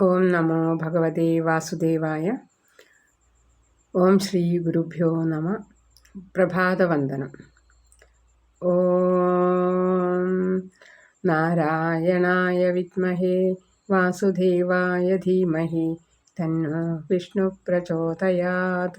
ఓం నమో భగవతే వాసుదేవాయ ఓం శ్రీ గురుభ్యో నమ ప్రభాత వందనం ఓం నారాయణాయ విద్మహే వాసుదేవాయ ధీమహి తన్నో విష్ణు ప్రచోదయాత్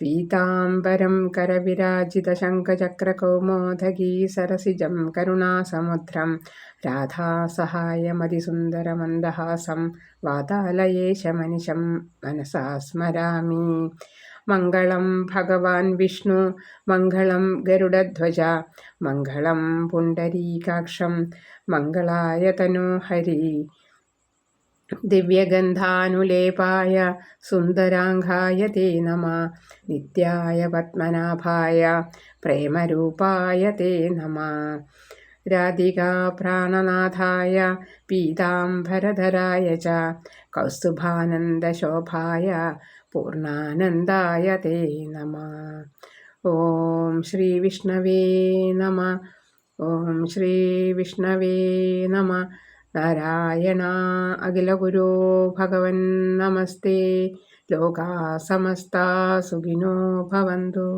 पीताम्बरं करविराजितशङ्खचक्रकौमोदगी सरसिजं करुणासमुद्रं राधासहायमतिसुन्दरमन्दहासं वातालये शमनिशं मनसा स्मरामि मङ्गलं भगवान् विष्णु मङ्गलं गरुडध्वज मङ्गलं पुण्डरीकाक्षं मङ्गलाय तनोहरि ദിവ്യഗന്ധാനുലേപായ സുന്ദരാംഘായ തേ നമ നിത്യായ പത്മനാഭായ പ്രേമരൂപായ തേ നമ. രാധികാ പ്രാണനാഥായ പീതാംബരധരായ ച കൗസ്തുഭാനന്ദശോഭായ പൂർണാനന്ദായ തേ നമ. ഓം ശ്രീ വിഷ്ണവേ നമ ഓം ശ്രീ വിഷ്ണവേ നമ. നാരായണ അഖിലഗുരോ ഭഗവൻ നമസ്തേ. ലോകാ സമസ്ത സുഖിനോ ഭവന്തു.